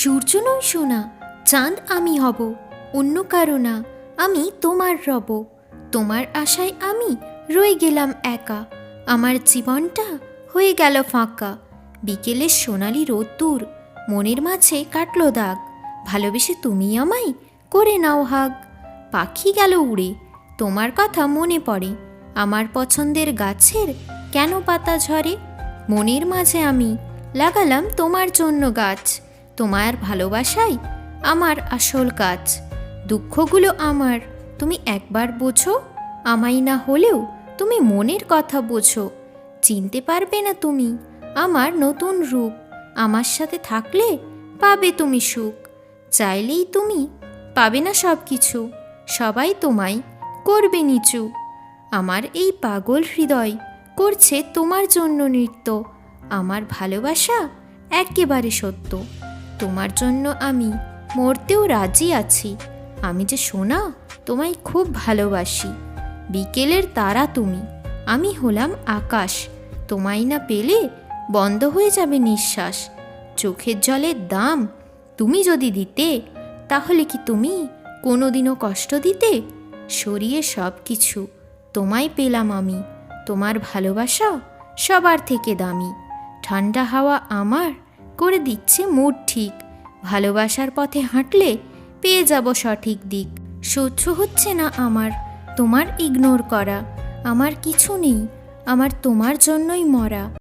সূর্য নই সোনা, চাঁদ আমি হব, অন্য কারও না, আমি তোমার রব। তোমার আশায় আমি রয়ে গেলাম একা, আমার জীবনটা হয়ে গেল ফাঁকা। বিকেলের সোনালি রোদ্দুর, মনের মাঝে কাটলো দাগ, ভালোবেসে তুমি আমায় করে নাও হাগ। পাখি গেল উড়ে, তোমার কথা মনে পড়ে, আমার পছন্দের গাছের কেন পাতা ঝরে? মনের মাঝে আমি লাগালাম তোমার জন্য গাছ। তোমার ভালোবাসাই আমার আসল কাজ। দুঃখগুলো আমার, তুমি একবার বোঝো। আমায় না হলেও তুমি মনের কথা বোঝো। চিনতে পারবে না তুমি আমার নতুন রূপ। আমার সাথে থাকলে পাবে তুমি সুখ। চাইলেই তুমি পাবে না সব কিছু সবাই তোমায় করবে নিচু। আমার এই পাগল হৃদয় করছে তোমার জন্য নৃত্য। আমার ভালোবাসা একেবারে সত্য। তোমার জন্য আমি মরতেও রাজি আছি। আমি যে সোনা, তোমায় খুব ভালোবাসি। বিকেলের তারা তুমি, আমি হলাম আকাশ। তোমায় না পেলে বন্ধ হয়ে যাবে নিঃশ্বাস। চোখের জলের দাম তুমি যদি দিতে, তাহলে কি তুমি কোনোদিনও কষ্ট দিতে? সরিয়ে সব কিছু তোমায় পেলাম আমি। তোমার ভালোবাসা সবার থেকে দামি। ঠান্ডা হাওয়া আমার করে দিচ্ছে মুড ঠিক। ভালোবাসার পথে হাঁটলে পেয়ে যাব সঠিক দিক। সহ্য হচ্ছে না আমার, তোমার ইগনোর করা। আমার কিছু নেই, আমার তোমার জন্যই মরা।